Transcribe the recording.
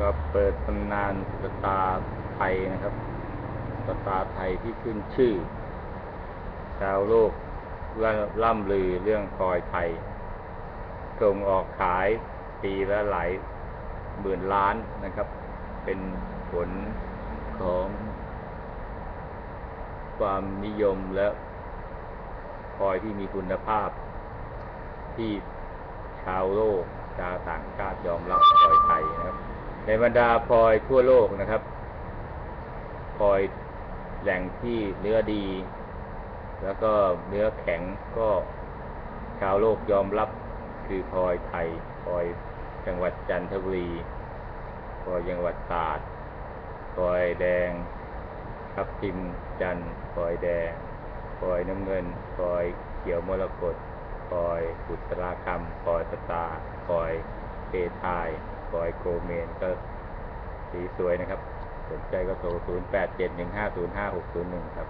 ก็เปิดตำนานสตาไทยนะครับสตาไทยที่ขึ้นชื่อ ชาวโลกล่ำลือเรื่องพลอยไทยส่งออกขายปีละหลายหมื่นล้านนะครับ เป็นผลของความนิยมและพลอยที่มีคุณภาพที่ชาวโลกชาวต่างชาติยอมรับ ในบรรดาพลอยทั่วโลกนะครับพลอยแหล่งที่เนื้อดี แล้วก็เนื้อแข็งก็ชาวโลกยอมรับคือพลอยไทยพลอยจังหวัดจันทบุรีพลอยจังหวัดตราดพลอยแดงทับทิมจันพลอยแดงพลอยน้ำเงินพลอยเขียวมรกตพลอยบุตราคำพลอยสตาพลอยเพทาย พลอยโกเมนก็สีสวยนะครับ สนใจก็โทร 0 8 7 1 5 0 5 6 0 1 ครับ